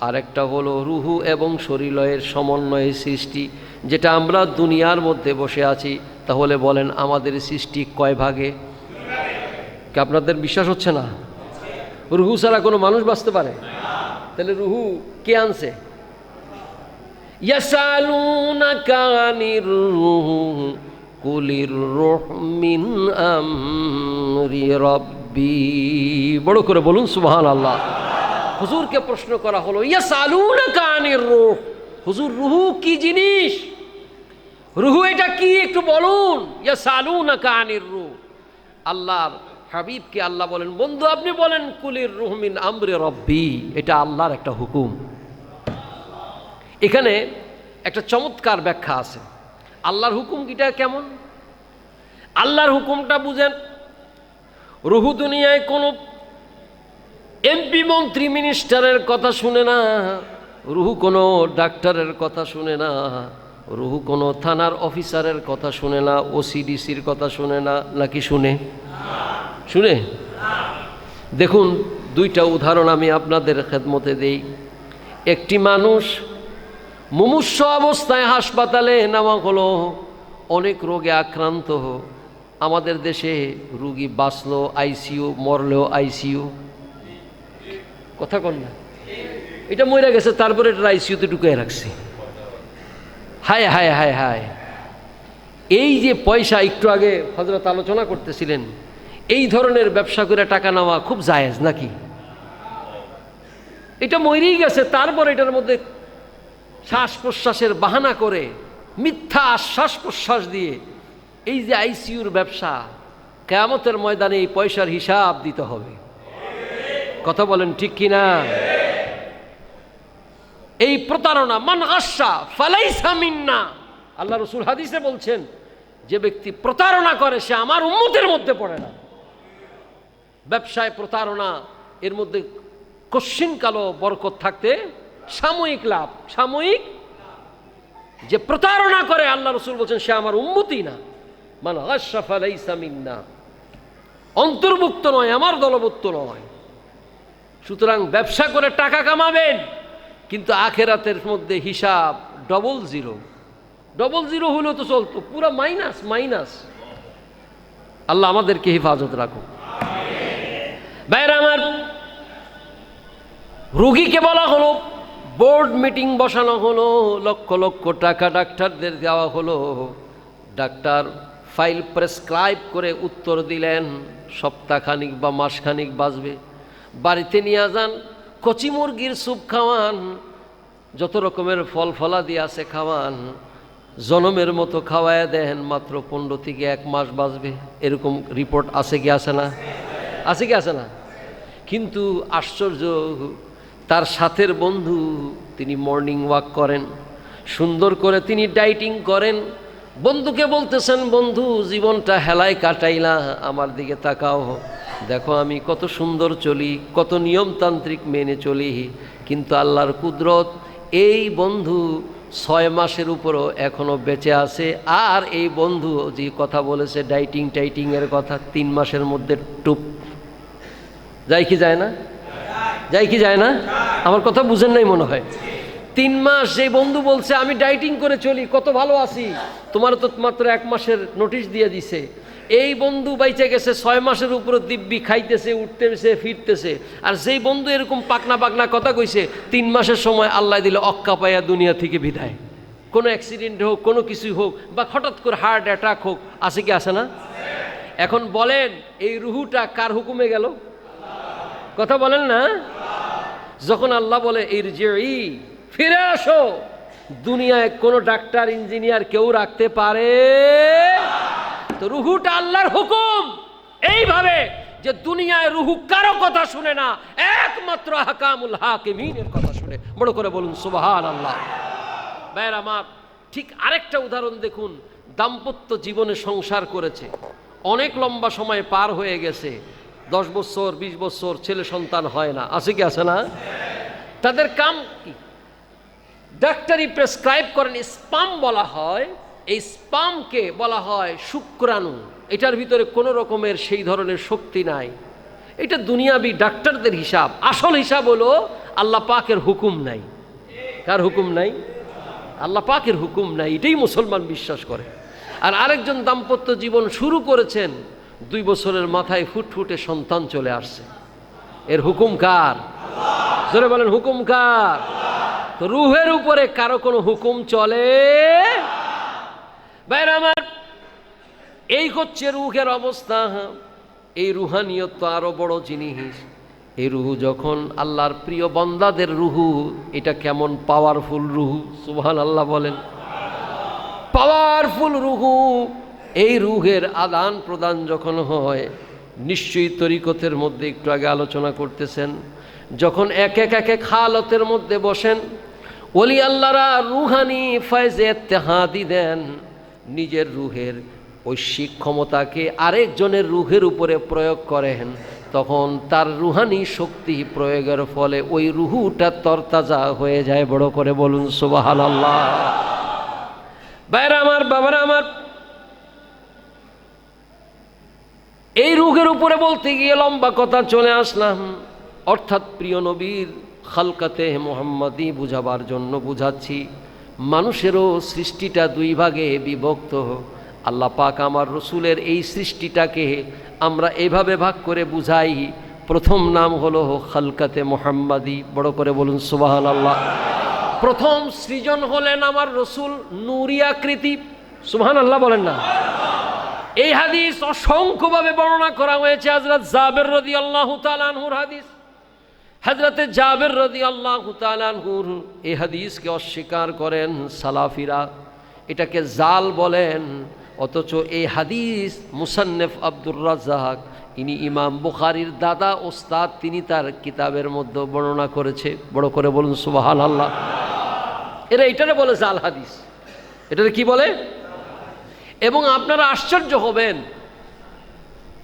আরেকটা হলো রুহু এবং শরীলয়ের সমন্বয়ের সৃষ্টি। যেটা আমরা দুনিয়ার মধ্যে বসে আছি, তাহলে বলেন আমাদের সৃষ্টি কয় ভাগে? আপনাদের বিশ্বাস হচ্ছে না? রুহু ছাড়া কোনো মানুষ বাঁচতে পারে? তাহলে রুহু কে আনছে? কুলির বড় করে বলুন সুবহান আল্লাহ হুজুরকে প্রশ্ন করা হলো, ইয়াসালুনাকা আনির রুহ। হুজুর, রুহু কি জিনিস? রুহু এটা কি একটু বলুন? ইয়াসালুনাকা আনির রুহ। আল্লাহর হাবিবকে আল্লাহ বলেন, বন্ধু আপনি বলেন, কুলির রুহমিন আমরে রব্বি। এটা আল্লাহর একটা হুকুম। এখানে একটা চমৎকার ব্যাখ্যা আছে। আল্লাহর হুকুমটা কেমন? আল্লাহর হুকুমটা বুঝেন, রুহু দুনিয়ায় কোনো এমপি মন্ত্রী মিনিস্টারের কথা শুনে না, রুহু কোনো ডাক্তারের কথা শুনে না, রুহু কোনো থানার অফিসারের কথা শুনে না ওসিডিসির কথা শুনে না, নাকি শুনে? শুনে? দেখুন, দুইটা উদাহরণ আমি আপনাদের খেদমতে দেই। একটি মানুষ মুমূর্ষ অবস্থায় হাসপাতালে নেওয়া হলো, অনেক রোগে আক্রান্ত। আমাদের দেশে রুগী বাঁচলো আইসিইউ মরলেও আইসিইউ কথা কন না। এটা মরে গেছে, তারপরে এটা আইসিইউতে ঢুকিয়ে রাখছে। হায় হায় হায় হায়। এই যে পয়সা একটু আগে হজরত আলোচনা করতেছিলেন, এই ধরনের ব্যবসা করে টাকা নেওয়া খুব জায়েজ নাকি? এটা মরেই গেছে, তারপর এটার মধ্যে শ্বাস প্রশ্বাসের বাহানা করে, মিথ্যা শ্বাস প্রশ্বাস দিয়ে এই যে আইসিইউর ব্যবসা, কেয়ামতের ময়দানে এই পয়সার হিসাব দিতে হবে। কথা বলেন ঠিক কিনা? এই প্রতারণা, মান আশা, ফালাইসা মিন্না। আল্লাহ রসুল হাদিসে বলছেন, যে ব্যক্তি প্রতারণা করে, সে আমার উম্মতের মধ্যে পড়ে না। ব্যবসায় প্রতারণা, এর মধ্যে কশ্চিন কালো বরকত থাকতে সাময়িক লাভ। সাময়িক? যে প্রতারণা করে, আল্লাহ রসুল বলছেন, সে আমার উন্মতি না। মান আশরাফ আলাইসা মিন্না। অন্তর্ভুক্ত নয়, আমার দলভুক্ত নয়। সুতরাং ব্যবসা করে টাকা কামাবেন, কিন্তু আখেরাতের মধ্যে হিসাব ডবল জিরো ডবল জিরো হলেও তো চলতো, পুরো মাইনাস মাইনাস আল্লাহ আমাদেরকে হেফাজত রাখুক। বাইরে আমার, রুগীকে বলা হলো বোর্ড মিটিং বসানো হলো, লক্ষ লক্ষ টাকা ডাক্তারদের দেওয়া হলো। ডাক্তার ফাইল প্রেসক্রাইব করে উত্তর দিলেন, সপ্তাহখানিক বা মাসখানিক বাঁচবে। বাড়িতে নিয়ে যান, কচি মুরগির স্যুপ খাওয়ান, যত রকমের ফল ফলাদি আছে খাওয়ান, জনমের মতো খাওয়ায় দেন, মাত্র পনেরো থেকে এক মাস বাঁচবে। এরকম রিপোর্ট আছে কি, আছে না? আছে কি, আছে না? কিন্তু আশ্চর্য, তার সাথের বন্ধু তিনি মর্নিং ওয়াক করেন, সুন্দর করে তিনি ডাইটিং করেন। বন্ধুকে বলতেছেন, বন্ধু, জীবনটা হেলায় কাটাইলা, আমার দিকে তাকাও। দেখো, আমি কত সুন্দর চলি, কত নিয়মতান্ত্রিক মেনে চলি, কিন্তু আল্লাহর কুদরত এই বন্ধু ছয় মাসের উপরও এখনও বেঁচে আছে। আর এই বন্ধু যে কথা বলেছে, ডাইটিং টাইটিংয়ের কথা, তিন মাসের মধ্যে টুপ। যাই কি যায় না? যাই কি যায় না? আমার কথা বুঝেন নাই মনে হয়। তিন মাস যে বন্ধু বলছে, আমি ডাইটিং করে চলি, কত ভালো আছি। তোমার তো মাত্র এক মাসের নোটিশ দিয়ে দিছে। এই বন্ধু বাইচে গেছে, ছয় মাসের উপরে দিব্যি খাইতেছে, উঠতেছে, ফিরতেছে। আর যেই বন্ধু এরকম পাকনা পাকনা কথা কইছে, তিন মাসের সময় আল্লাহ দিলে অক্কা পাইয়া দুনিয়া থেকে বিদায়। কোনো অ্যাক্সিডেন্ট হোক, কোনো কিছুই হোক, বা হঠাৎ করে হার্ট অ্যাটাক হোক, আছে কি, আছে না? এখন বলেন, এই রুহুটা কার হুকুমে গেল? কথা বলেন না? যখন আল্লাহ বলে এর যে ফিরে আসো। দুনিয়ায় কোনো ডাক্তার, ইঞ্জিনিয়ার কেউ রাখতে পারে তো রুহুটা আল্লাহর হুকুম। এইভাবে যে দুনিয়ায় রুহু কারও কথা শুনে না, একমাত্র হাকামুল হাকিমিনের কথা শুনে। বড় করে বলুন সুবাহান আল্লাহ ভাইয়ের আমার, ঠিক আরেকটা উদাহরণ দেখুন, দাম্পত্য জীবনে সংসার করেছে। অনেক লম্বা সময় পার হয়ে গেছে। দশ বছর, বিশ বছর ছেলে সন্তান হয় না। আছে কি, আছে না? তাদের কাম কি? ডাক্তারি প্রেসক্রাইব করেন, স্পাম বলা হয়। এই স্পামকে বলা হয় শুক্রাণু। এটার ভিতরে কোনো রকমের সেই ধরনের শক্তি নাই। এটা দুনিয়াবি ডাক্তারদের হিসাব। আসল হিসাব হলো আল্লাহ পাকের হুকুম নাই। কার হুকুম নাই? আল্লাহ পাকের হুকুম নাই। এটাই মুসলমান বিশ্বাস করে। আর আরেকজন দাম্পত্য জীবন শুরু করেছেন, দুই বছরের মাথায় ফুটফুটে সন্তান চলে আসছে। এর হুকুম কার? জোরে বলেন, হুকুম কার? তো রুহের উপরে কারও কোনো হুকুম চলে বাইরে আমার, এই হচ্ছে রুহের অবস্থা। এই রুহানিয়ত তো আরও বড় জিনিস। এই রুহু যখন আল্লাহর প্রিয় বন্দাদের রুহু, এটা কেমন পাওয়ারফুল রুহু সুবহান আল্লাহ বলেন। পাওয়ারফুল রুহু, এই রুহের আদান প্রদান যখন হয়, নিশ্চয়ই তরিকতের মধ্যে একটু আগে আলোচনা করতেছেন। যখন এক এক এক এক হালতের মধ্যে বসেন, ওলি আল্লাহরা রুহানি ফয়েজে তেহাদি দেন। নিজের রুহের ঐশ্বিক ক্ষমতাকে আরেকজনের রুহের উপরে প্রয়োগ করেন, তখন তার রুহানি শক্তি প্রয়োগের ফলে ওই রুহুটা তরতাজা হয়ে যায়। বড় করে বলুন সুবাহান আল্লাহ বাইরে আমার, বাবারা আমার, এই রুহের উপরে বলতে গিয়ে লম্বা কথা চলে আসলাম। অর্থাৎ প্রিয় নবীর খালকাতে মোহাম্মদই বুঝাবার জন্য বুঝাচ্ছি। মানুষেরও সৃষ্টিটা দুই ভাগে বিভক্ত। আল্লাহ পাক আমার রসুলের এই সৃষ্টিটাকে আমরা এভাবে ভাগ করে বুঝাই। প্রথম নাম হলো খালকাতে মোহাম্মদী। বড় করে বলুন সুবাহান আল্লাহ প্রথম সৃজন হলেন আমার রসুল নুরিয়াকৃতি সুবহান আল্লাহ বলেন না। এই হাদিস অসংখ্যভাবে বর্ণনা করা হয়েছে হজরত জাবের রদি আল্লাহ তালানহুর হাদিস। হজরতে জাবের রদি আল্লাহ তালানহুর এই হাদিসকে অস্বীকার করেন সালাফিরা। এটাকে জাল বলেন, অথচ এই হাদিস মুসান্নেফ আব্দুর রাজ্জাক, ইনি ইমাম বুখারির দাদা, ওস্তাদ, তিনি তার কিতাবের মধ্যে বর্ণনা করেছে। বড় করে বলুন সুবাহাল আল্লাহ এরা এটারে বলে জাল হাদিস। এটারে কি বলে? এবং আপনারা আশ্চর্য হবেন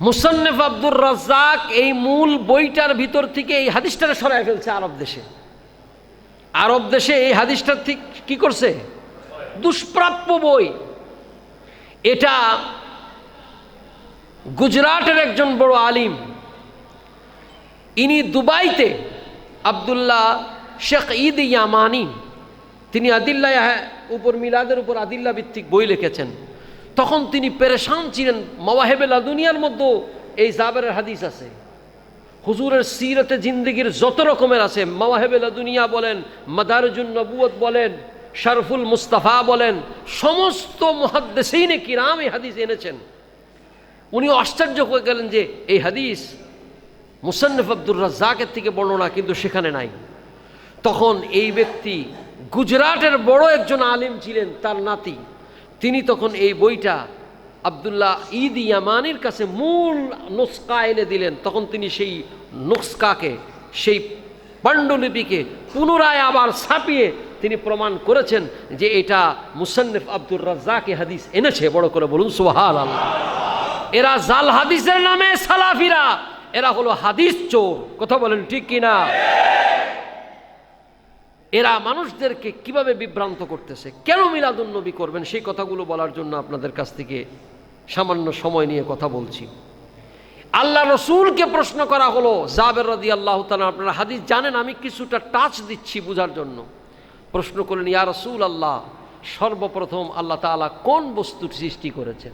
মুসান্নেফ আব্দুর রাজ্জাক এই মূল বইটার ভিতর থেকে এই হাদিসটারে সরাই ফেলছে আরব দেশে। আরব দেশে এই হাদিসটার ঠিক কি করছে? দুষ্প্রাপ্য বই। এটা গুজরাটের একজন বড় আলিম। ইনি দুবাইতে আবদুল্লাহ শেখ ঈদ ইয়ামানি। তিনি আদিল্লা উপর মিলাদের উপর আদিল্লা ভিত্তিক বই লিখেছেন। তখন তিনি পেরেশান ছিলেন। মাওয়াহেবেলা দুনিয়ার মধ্যে এই জাবেরের হাদিস আছে। হুজুরের সিরতে জিন্দগির যত রকমের আছে মাওয়াহেবেলা দুনিয়া বলেন, মাদারজুন নবুয়ত বলেন, শরফুল মুস্তাফা বলেন, সমস্ত মহাদ্দেশিনে কিরাম এই হাদিস এনেছেন। উনি আশ্চর্য হয়ে গেলেন যে এই হাদিস মুসান্নফ আব্দুর রাজ্জাকের থেকে বর্ণনা কিন্তু সেখানে নাই। তখন এই ব্যক্তি গুজরাটের বড় একজন আলিম ছিলেন, তার নাতি। তিনি তখন এই বইটা আবদুল্লাহ ঈদ ইয়ামানির কাছে মূল নুস্কা এনে দিলেন। তখন তিনি সেই নুস্কাকে সেই পাণ্ডুলিপিকে পুনরায় আবার ছাপিয়ে তিনি প্রমাণ করেছেন যে এটা মুসান্নফ আব্দুর রাজ্জাকে হাদিস এনেছে। বড় করে বলুন সোহাল আল্লাহ এরা জাল হাদিসের নামে সালাফিরা, এরা হলো হাদিস চোর। কথা বলেন ঠিক কিনা? এরা মানুষদেরকে কীভাবে বিভ্রান্ত করতেছে? কেন মিলাদুন নবী করবেন? সেই কথাগুলো বলার জন্য আপনাদের কাছ থেকে সামান্য সময় নিয়ে কথা বলছি। আল্লাহ রসুলকে প্রশ্ন করা হলো, জাবের রদি আল্লাহ তালা আপনারা হাদিস জানেন, আমি কিছুটা টাচ দিচ্ছি বোঝার জন্য। প্রশ্ন করলেন, ইয়া রসুল আল্লাহ সর্বপ্রথম আল্লাহ তালা কোন বস্তু সৃষ্টি করেছেন?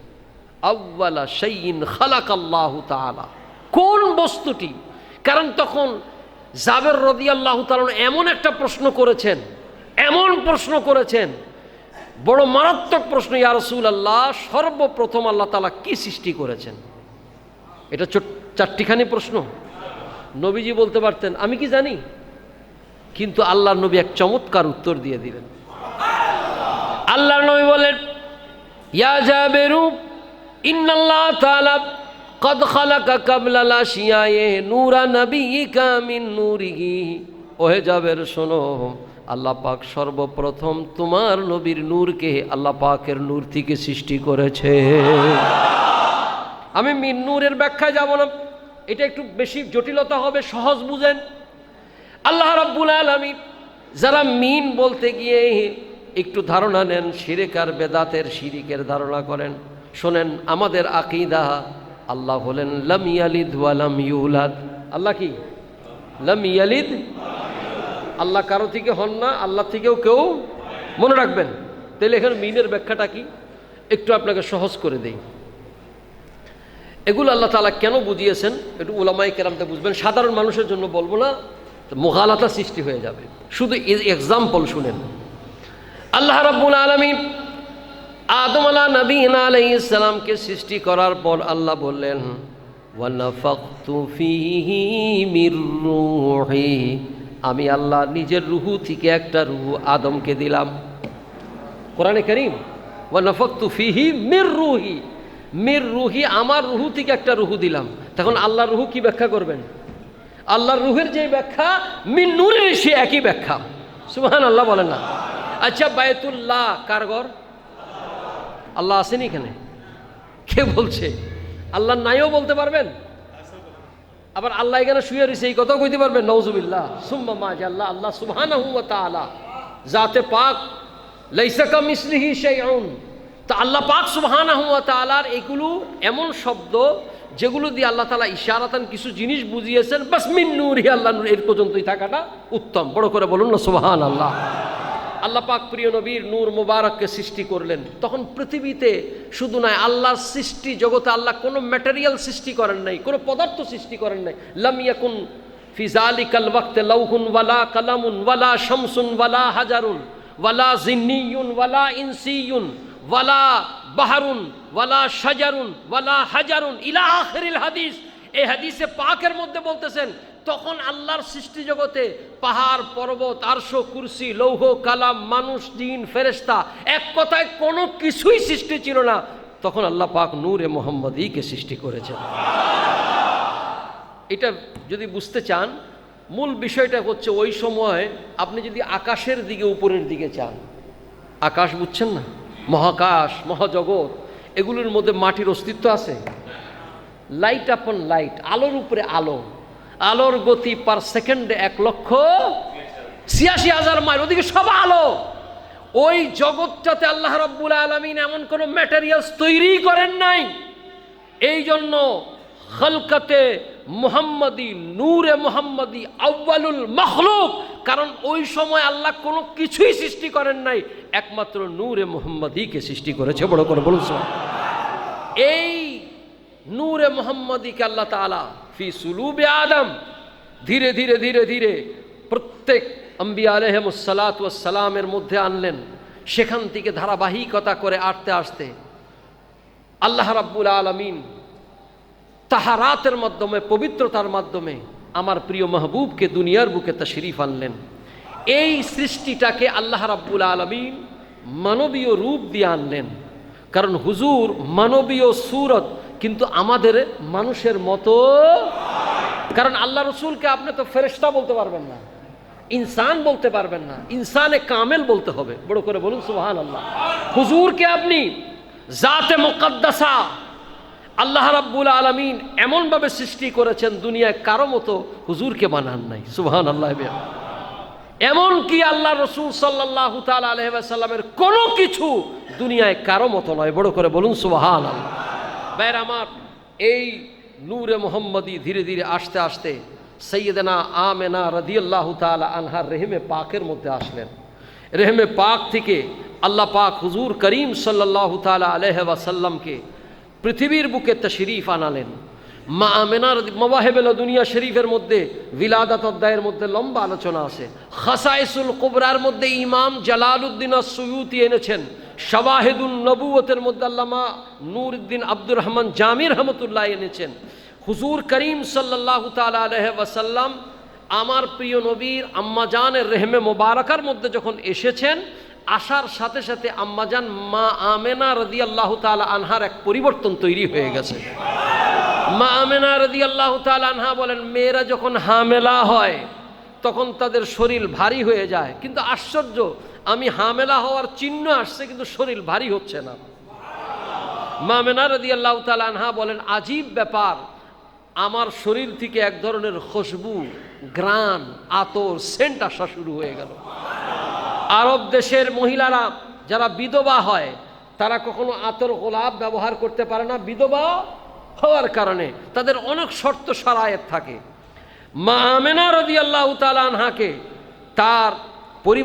আউ্বালা সঈন খালাক আল্লাহ তালা কোন বস্তুটি? কারণ তখন জাবের রদি আল্লাহ তালন এমন একটা প্রশ্ন করেছেন, এমন প্রশ্ন করেছেন, বড় মারাত্মক প্রশ্ন ইয়ারসুল আল্লাহ সর্বপ্রথম আল্লাহ তালা কি সৃষ্টি করেছেন? এটা চারটিখানি প্রশ্ন। নবীজি বলতে পারতেন, আমি কি জানি? কিন্তু আল্লাহ নবী এক চমৎকার উত্তর দিয়ে দিলেন। আল্লাহ নবী বলেন, ইয়া জাবেরু, ইন্নাল্লাহ তাআলা কদ খালাকা কাবলা লাশিয়ায়ে নূরা নবিয়িকা মিন নূরিহি ওহে জাবের, শোনো। আল্লাহ পাক সর্বপ্রথম তোমার নবীর নূরকে আল্লাহ পাকের নূর থেকে সৃষ্টি করেছে। আমি মিন নূরের ব্যাখ্যায় যাব না। এটা একটু বেশি জটিলতা হবে, সহজ বুঝেন। আল্লাহ রাব্বুল আলামিন যারা মিন বলতে গিয়ে একটু ধারণা নেন, শিরেক বেদাতের শিরিকের ধারণা করেন। শোনেন, আমাদের আকিদা আল্লাহ হলেন, লাম ইয়ালিদ ওয়ালাম ইউলাদ। আল্লাহ কি? লাম ইয়ালিদ। আল্লাহ কারও থেকে হন না, আল্লাহ থেকেও কেউ মনে রাখবেন। তাহলে এখানে মিনের ব্যাখ্যাটা কি? একটু আপনাকে সহজ করে দেই। এগুলো আল্লাহ তালা কেন বুঝিয়েছেন? একটু ওলামাই কেরামতে বুঝবেন। সাধারণ মানুষের জন্য বলব না, মোগালাতা সৃষ্টি হয়ে যাবে। শুধু এক্সাম্পল শুনেন। আল্লাহ রাব্বুল আলমিন আদম আলা নবীন আলাই ইসলামকে সৃষ্টি করার পর আল্লাহ বললেন আমি আল্লাহ নিজের রুহু থেকে একটা রুহু আদমকে দিলাম। কোরআনে করিম ওয়ানাফাকতু মির রূহি। মির রুহি, আমার রুহু থেকে একটা রুহু দিলাম। তখন আল্লাহর রুহু কি ব্যাখ্যা করবেন? আল্লাহর রুহের যে ব্যাখ্যা মিন নূরের সে একই ব্যাখ্যা। সুবহান আল্লাহ বলেন না। আচ্ছা বায়তুল্লাহ কারগর আল্লাহ আসেনি এখানে। কে বলছে? আল্লাহ নাইও বলতে পারবেন? আবার আল্লাহ এখানে শুয়ে রয়েছে, এই কথাও কইতে পারবেন নওজুবিল্লাহ সুম্মা মা আল্লাহ আল্লাহ সুবহানাহু ওয়া তাআলা। জাতে পাক লাইসা কামিসলিহি শাইউন। তা আল্লাহ পাক সুবহানাহু ওয়া তাআলার এগুলো এমন শব্দ যেগুলো দিয়ে আল্লাহ তাআলা ইশারাতান কিছু জিনিস বুঝিয়েছেন। বাস মিন নূরহি, আল্লাহ নূর, এর পর্যন্তই থাকাটা উত্তম। বড় করে বলুন না, সুবহানাল্লাহ। আল্লাহ পাক প্রিয় নবীর নূর মোবারককে সৃষ্টি করলেন। তখন পৃথিবীতে শুধু নয়, আল্লাহর সৃষ্টি জগতে আল্লাহ কোনো ম্যাটেরিয়াল সৃষ্টি করেন নাই, কোনো পদার্থ সৃষ্টি করেন নাই। লাম ইয়াকুন ফিজালিকাল ওয়াক্তে লাউহুন ওয়ালা কালামুন ওয়ালা শামসুন ওয়ালা হাজারুন ওয়ালা জিন্নিয়ুন ওয়ালা ইনসিয়ুন ওয়ালা বাহারুন ওয়ালা শাজারুন ওয়ালা হাজারুন। ইলা আখিরিল হাদিস। এই হাদিসে পাকের মধ্যে বলতেছেন তখন আল্লাহর সৃষ্টি জগতে পাহাড়, পর্বত, আরশ, কুরসি, লৌহ, কালাম, মানুষ, দিন ফেরেস্তা এক কথায় কোনো কিছুই সৃষ্টি ছিল না। তখন আল্লাহ পাক নূরে মোহাম্মদীকে সৃষ্টি করেছেন। এটা যদি বুঝতে চান, মূল বিষয়টা হচ্ছে ওই সময় আপনি যদি আকাশের দিকে, উপরের দিকে চান, আকাশ বুঝছেন না? মহাকাশ, মহাজগৎ, এগুলোর মধ্যে মাটির অস্তিত্ব আছে। লাইট আপন লাইট আলোর উপরে আলো। আলোর গতি পার সেকেন্ডে এক লক্ষ ছিয়াশি হাজার মাইল। ওদিকে সব আলো। ওই জগৎটাতে আল্লাহ রব্বুল আলমিন এমন কোনো ম্যাটেরিয়ালস তৈরি করেন নাই। এই জন্য খলকাতে মোহাম্মদী, নূরে মোহাম্মদী আউ্বালুল মখলুক। কারণ ওই সময় আল্লাহ কোনো কিছুই সৃষ্টি করেন নাই। একমাত্র নূরে মোহাম্মদীকে সৃষ্টি করেছে। বড় করে বলুন এই নূরে মোহাম্মদীকে আল্লাহ তালা ফি সুলুবে আদম, ধীরে ধীরে ধীরে ধীরে প্রত্যেক আম্বিয়া আলহমসালাতামের মধ্যে আনলেন। সেখান থেকে ধারাবাহিকতা করে আটতে আসতে আল্লাহ রাব্বুল আলমিন তাহারাতের মাধ্যমে, পবিত্রতার মাধ্যমে আমার প্রিয় মাহবুবকে দুনিয়ার বুকে তা আনলেন। এই সৃষ্টিটাকে আল্লাহ রাব্বুল আলমিন মানবীয় রূপ দিয়ে আনলেন। কারণ হুজুর মানবীয় সুরত কিন্তু আমাদের মানুষের মতো কারণ আল্লাহ রসুলকে আপনি তো ফেরেস্তা বলতে পারবেন না, ইনসান বলতে পারবেন না, ইনসানে কামেল বলতে হবে। বড় করে বলুন সুহান আল্লাহ হুজুরকে আপনি জাতে মুকদ্দাসা আল্লাহ রাব্বুল আলমিন এমনভাবে সৃষ্টি করেছেন, দুনিয়ায় কারও মতো হুজুরকে বানান নাই। সুবহান আল্লাহ এমন কি আল্লাহ রসুল সাল্লাহ তাল আলহামের কোনো কিছু দুনিয়ায় কারও মতো নয়। বড় করে বলুন সুবহান আল্লাহ ভাইয়ের আমার, এই নূরে মোহাম্মদী ধীরে ধীরে আসতে আসতে সৈয়দনা আমেনা রদিয়াল্লাহ তালা আনহার রেহেমে পাকের মধ্যে আসলেন। রেহেমে পাক থেকে আল্লাহ পাক হুজুর করিম সাল্লাহ তালা আলহ পৃথিবীর বুকে তশরিফ আনালেন। মা আমেনার মবাহেবেল দুনিয়া শরীফের মধ্যে, বিলাদাত অধ্যায়ের মধ্যে লম্বা আলোচনা আছে। খাসাইসুল কুবরার মধ্যে ইমাম জালালউদ্দিন সৈয়ুতি এনেছেন। শাওয়াহেদুল নবুয়তের মধ্যে আল্লামা নূরউদ্দিন আব্দুর রহমান জামির রহমতুল্লাহ এনেছেন। হুজুর করিম সাল্লাহ তাল ওয়াসাল্লাম আমার প্রিয় নবীর আম্মাজানের রেহমে মোবারকার মধ্যে যখন এসেছেন, আসার সাথে সাথে আম্মাজান মা আমেনা রদি আল্লাহ তালা আনহার এক পরিবর্তন তৈরি হয়ে গেছে। মা আমেনা রদি আল্লাহ তালা আনহা বলেন, মেয়েরা যখন হামেলা হয়, তখন তাদের শরীর ভারী হয়ে যায়। কিন্তু আশ্চর্য আমি হামেলা হওয়ার চিহ্ন আসছে, কিন্তু শরীর ভারী হচ্ছে না। মা মেনা রদি আল্লাহ তালা বলেন, আজীব ব্যাপার, আমার শরীর থেকে এক ধরনের খুশবু গ্রান আতর, সেন্ট আসা শুরু হয়ে গেল। আরব দেশের মহিলারা, যারা বিধবা হয়, তারা কখনো আতর, গোলাপ ব্যবহার করতে পারে না, বিধবা হওয়ার কারণে। তাদের অনেক শর্ত সারায়েত থাকে। মা আমেনা রদি আল্লাহ তালানহাকে তার পরিবার